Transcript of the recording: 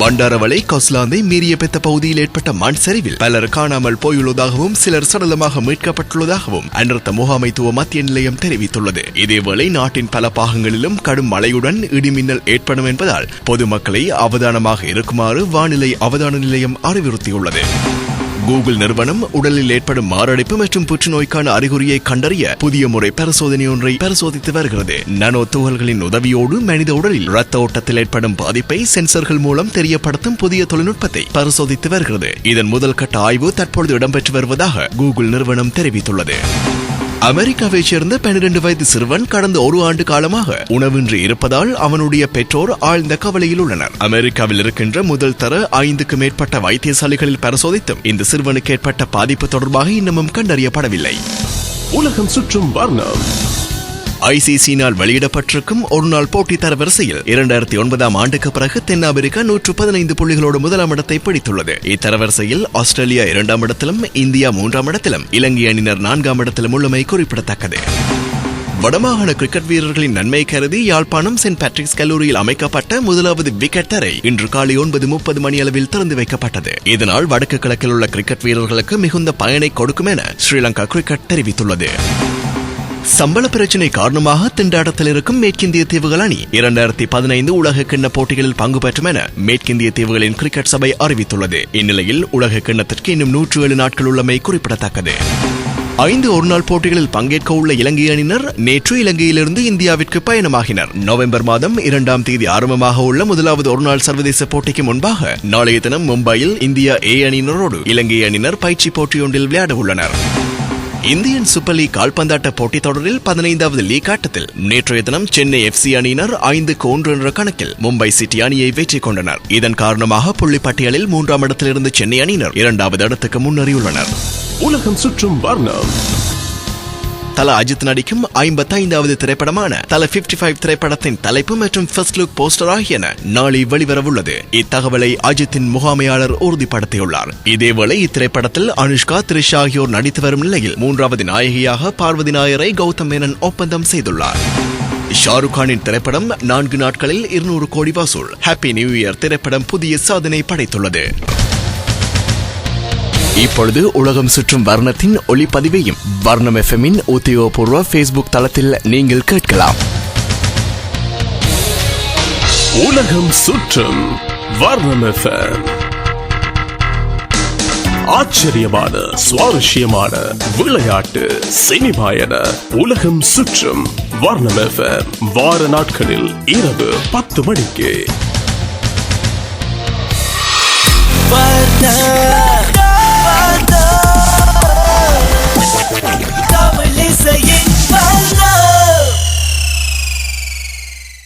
பண்டாரவளை கொஸ்லாந்தை மீறிய பெத்த பகுதியில் ஏற்பட்ட மண் சரிவில் பலர் காணாமல் போயுள்ளதாகவும் சிலர் சடலமாக மீட்கப்பட்டுள்ளதாகவும் அனர்த்த முகாமைத்துவ மத்திய நிலையம் தெரிவித்துள்ளது. இதேவேளை நாட்டின் பல பாகங்களிலும் கடும் மழையுடன் இடிமின்னல் ஏற்படும் என்பதால் பொதுமக்களை அவதானமாக இருக்குமாறு வானிலை அவதான நிலையம் அறிவுறுத்தியுள்ளது. கூகுள் நிறுவனம் உடலில் ஏற்படும் மாரடைப்பு மற்றும் புற்றுநோய்க்கான அறிகுறியை கண்டறிய புதிய முறை பரிசோதனை ஒன்றை பரிசோதித்து வருகிறது. நானோ துகள்களின் உதவியோடு மனித உடலில் ரத்த ஓட்டத்தில் ஏற்படும் பாதிப்பை சென்சர்கள் மூலம் தெரியப்படுத்தும் புதிய தொழில்நுட்பத்தை பரிசோதித்து வருகிறது. இதன் முதல் கட்ட ஆய்வு தற்பொழுது இடம்பெற்று வருவதாக கூகுள் நிறுவனம் தெரிவித்துள்ளது. அமெரிக்காவைச் சேர்ந்த பன்னிரண்டு வயது சிறுவன் கடந்த ஒரு ஆண்டு காலமாக உணவின்றி இருப்பதால் அவனுடைய பெற்றோர் ஆழ்ந்த கவலையில் உள்ளனர். அமெரிக்காவில் இருக்கின்ற முதல் தர ஐந்துக்கு மேற்பட்ட வைத்தியசாலைகளில் பரிசோதித்தும் இந்த சிறுவனுக்கு ஏற்பட்ட பாதிப்பு தொடர்பாக இன்னமும் கண்டறியப்படவில்லை. உலகம் சுற்றும் வர்ணம். ஐசிசியினால் வெளியிடப்பட்டிருக்கும் ஒருநாள் போட்டி தரவரிசையில் இரண்டாயிரத்தி ஒன்பதாம் ஆண்டுக்கு பிறகு தென்னாப்பிரிக்கா நூற்று பதினைந்து புள்ளிகளோடு முதலாம் இடத்தை பிடித்துள்ளது. இத்தரவரிசையில் ஆஸ்திரேலியா இரண்டாம் இடத்திலும் இந்தியா மூன்றாம் இடத்திலும் இலங்கை அணியினர் நான்காம் இடத்திலும் உள்ளமை குறிப்பிடத்தக்கது. வடமாகாண கிரிக்கெட் வீரர்களின் நன்மை கருதி யாழ்ப்பாணம் சென்ட் பேட்ரிக்ஸ் கல்லூரியில் அமைக்கப்பட்ட முதலாவது விக்கெட் தரை இன்று காலை ஒன்பது முப்பது மணி அளவில் திறந்து வைக்கப்பட்டது. இதனால் வடக்கு கிழக்கில் உள்ள கிரிக்கெட் வீரர்களுக்கு மிகுந்த பயனை கொடுக்கும் என ஸ்ரீலங்கா கிரிக்கெட் தெரிவித்துள்ளது. சம்பள பிரச்சினை காரணமாக திண்டாட்டத்தில் இருக்கும் மேற்கிந்திய தீவுகள் அணி இரண்டாயிரத்தி பதினைந்து உலக கிண்ண போட்டிகளில் பங்கு பெற்றும் என மேற்கிந்திய தீவுகளின் கிரிக்கெட் சபை அறிவித்துள்ளது. இந்நிலையில் உலக கிண்ணத்திற்கு இன்னும் நூற்று ஏழு நாட்கள் உள்ளமை குறிப்பிடத்தக்கது. ஐந்து ஒருநாள் போட்டிகளில் பங்கேற்க உள்ள இலங்கை அணியினர் நேற்று இலங்கையிலிருந்து இந்தியாவிற்கு பயணமாகினர். நவம்பர் மாதம் இரண்டாம் தேதி ஆரம்பமாக உள்ள முதலாவது ஒருநாள் சர்வதேச போட்டிக்கு முன்பாக நாளைய தினம் மும்பையில் இந்தியா ஏ அணியினரோடு இலங்கை அணியினர் பயிற்சி போட்டியொன்றில் விளையாட உள்ளனர் இந்தியன் சூப்பர் லீக் கால்பந்தாட்ட போட்டித் தொடரில் பதினைந்தாவது லீக் ஆட்டத்தில் நேற்றைய தினம் சென்னை எஃப்சி அணியினர் ஐந்துக்கு ஒன்று என்ற கணக்கில் மும்பை சிட்டி அணியை வெற்றி கொண்டனர். இதன் காரணமாக புள்ளி பட்டியலில் மூன்றாம் இடத்திலிருந்து சென்னை அணியினர் இரண்டாவது இடத்துக்கு முன்னேறியுள்ளனர். உலகம் சுற்றும் வர்ணம். தல அஜித் நடிக்கும் ஐம்பத்தைந்தாவது திரைப்படமான தல 55 ஃபைவ் திரைப்படத்தின் தலைப்பு மற்றும் ஃபர்ஸ்ட் லுக் போஸ்டர் ஆகியன நாளை வெளிவரவுள்ளது. இத்தகவலை அஜித்தின் முகாமையாளர் உறுதிப்படுத்தியுள்ளார். இதேவேளை இத்திரைப்படத்தில் அனுஷ்கா த்ரிஷா ஆகியோர் நடித்து வரும் நிலையில் மூன்றாவது நாயகியாக பார்வதி நாயரை கௌதம் மேனன் ஒப்பந்தம் செய்துள்ளார். ஷாருக் கானின் திரைப்படம் நான்கு நாட்களில் இருநூறு கோடி வசூல். ஹாப்பி நியூ இயர் திரைப்படம் புதிய சாதனை படைத்துள்ளது. இப்பொழுது உலகம் சுற்றும் வர்ணத்தின் ஒளிப்பதிவையும் வர்ணம் எஃப்எம்மின் உத்தியோகபூர்வ ஃபேஸ்புக் தளத்தில் நீங்கள் கேட்கலாம் உலகம் சுற்றும் வர்ணம் FM. ஆச்சரியமான சுவாரஸ்யமான விளையாட்டு சினிமாயன உலகம் சுற்றும் வர்ணம் FM. வார நாட்களில் இரவு பத்து மணிக்கு வர்ணம்